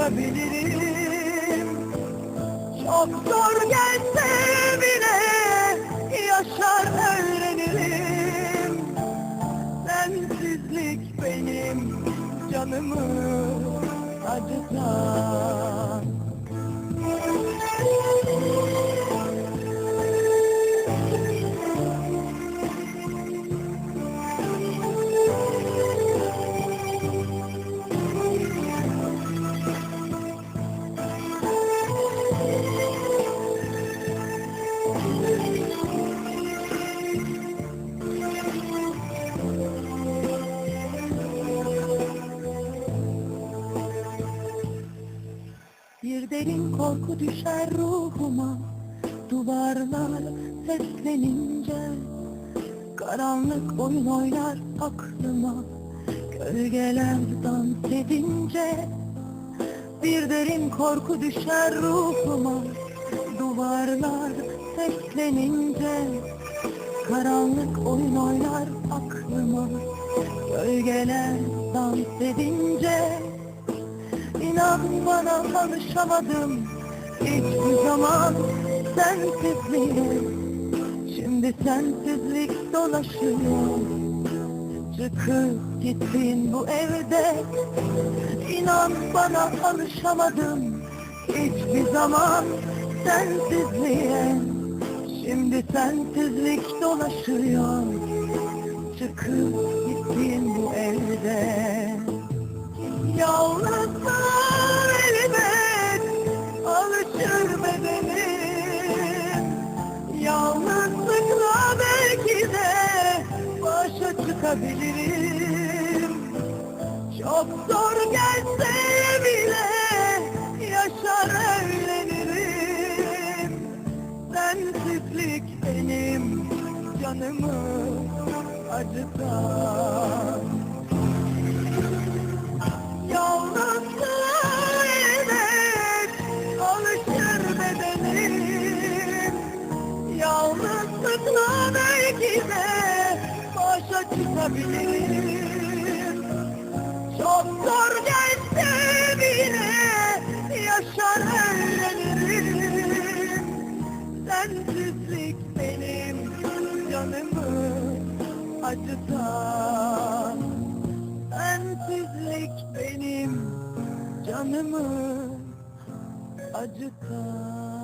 çıkabilirim Çok zor gelse bile yaşar öğrenirim. Sensizlik benim canımı acıtan korku düşer ruhuma Duvarlar seslenince. Karanlık oyun oynar aklıma Gölgeler dans edince. Bir derin korku düşer ruhuma Duvarlar seslenince. Karanlık oyun oynar aklıma Gölgeler dans edince. İnan bana alışamadım Hiçbir zaman sensizliğe Şimdi sensizlik dolaşıyor. Çıkıp gittin bu evde. İnan bana alışamadım. Hiçbir zaman sensizliğe Şimdi sensizlik dolaşıyor. Çıkıp gittin bu evde. Yalnızsa başa çıkabilirim Çok zor gelse bile yaşar öğrenirim Sensizlik benim canımı acıtan başa çıkabilirim Çok zor gelse bile yaşar öğrenirim Sensizlik benim canımı acıtan Sensizlik benim canımı acıtan